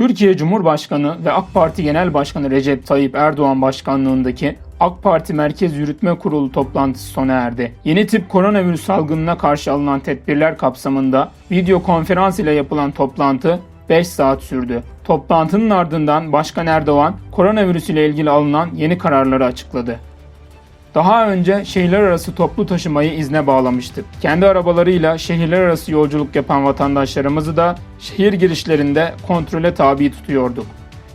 Türkiye Cumhurbaşkanı ve AK Parti Genel Başkanı Recep Tayyip Erdoğan başkanlığındaki AK Parti Merkez Yürütme Kurulu toplantısı sona erdi. Yeni tip koronavirüs salgınına karşı alınan tedbirler kapsamında video konferans ile yapılan toplantı 5 saat sürdü. Toplantının ardından Başkan Erdoğan koronavirüs ile ilgili alınan yeni kararları açıkladı. Daha önce şehirler arası toplu taşımayı izne bağlamıştık. Kendi arabalarıyla şehirler arası yolculuk yapan vatandaşlarımızı da şehir girişlerinde kontrole tabi tutuyorduk.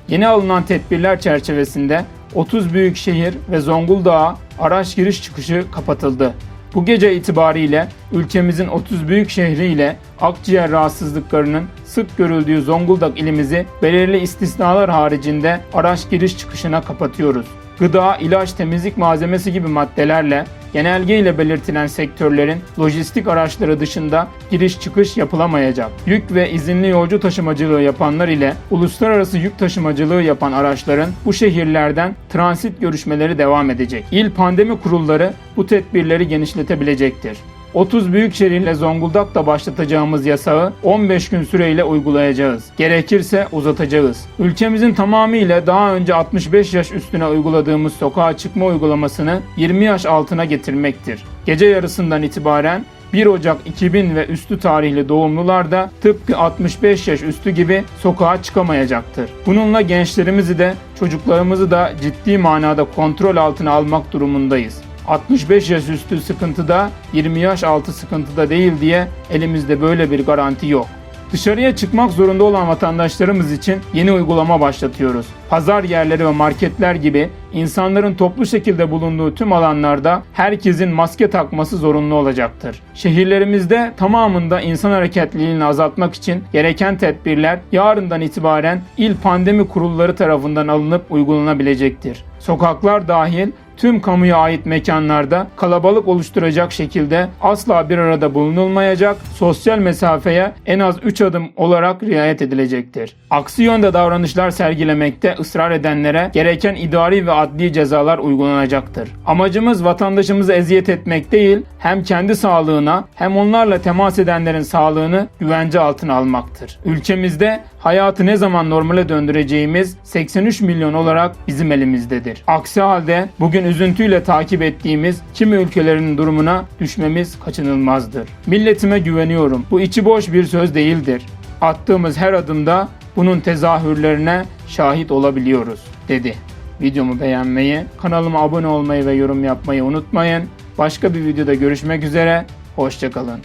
Yeni alınan tedbirler çerçevesinde 30 büyük şehir ve Zonguldak'a araç giriş çıkışı kapatıldı. Bu gece itibariyle ülkemizin 30 büyük şehri ile akciğer rahatsızlıklarının sık görüldüğü Zonguldak ilimizi belirli istisnalar haricinde araç giriş çıkışına kapatıyoruz. Gıda, ilaç, temizlik malzemesi gibi maddelerle genelge ile belirtilen sektörlerin lojistik araçları dışında giriş çıkış yapılamayacak. Yük ve izinli yolcu taşımacılığı yapanlar ile uluslararası yük taşımacılığı yapan araçların bu şehirlerden transit görüşmeleri devam edecek. İl pandemi kurulları bu tedbirleri genişletebilecektir. 30 büyükşehir ile Zonguldak'ta başlatacağımız yasağı 15 gün süreyle uygulayacağız. Gerekirse uzatacağız. Ülkemizin tamamıyla daha önce 65 yaş üstüne uyguladığımız sokağa çıkma uygulamasını 20 yaş altına getirmektir. Gece yarısından itibaren 1 Ocak 2000 ve üstü tarihli doğumlular da tıpkı 65 yaş üstü gibi sokağa çıkamayacaktır. Bununla gençlerimizi de çocuklarımızı da ciddi manada kontrol altına almak durumundayız. 65 yaş üstü sıkıntıda, 20 yaş altı sıkıntıda değil diye elimizde böyle bir garanti yok. Dışarıya çıkmak zorunda olan vatandaşlarımız için yeni uygulama başlatıyoruz. Pazar yerleri ve marketler gibi insanların toplu şekilde bulunduğu tüm alanlarda herkesin maske takması zorunlu olacaktır. Şehirlerimizde tamamında insan hareketliliğini azaltmak için gereken tedbirler yarından itibaren il pandemi kurulları tarafından alınıp uygulanabilecektir. Sokaklar dahil tüm kamuya ait mekanlarda kalabalık oluşturacak şekilde asla bir arada bulunulmayacak, sosyal mesafeye en az 3 adım olarak riayet edilecektir. Aksi yönde davranışlar sergilemekte ısrar edenlere gereken idari ve adli cezalar uygulanacaktır. Amacımız vatandaşımızı eziyet etmek değil, hem kendi sağlığına hem onlarla temas edenlerin sağlığını güvence altına almaktır. Ülkemizde hayatı ne zaman normale döndüreceğimiz 83 milyon olarak bizim elimizdedir. Aksi halde bugün üzüntüyle takip ettiğimiz kimi ülkelerin durumuna düşmemiz kaçınılmazdır. Milletime güveniyorum. Bu içi boş bir söz değildir. Attığımız her adımda bunun tezahürlerine şahit olabiliyoruz, dedi. Videomu beğenmeyi, kanalıma abone olmayı ve yorum yapmayı unutmayın. Başka bir videoda görüşmek üzere, hoşçakalın.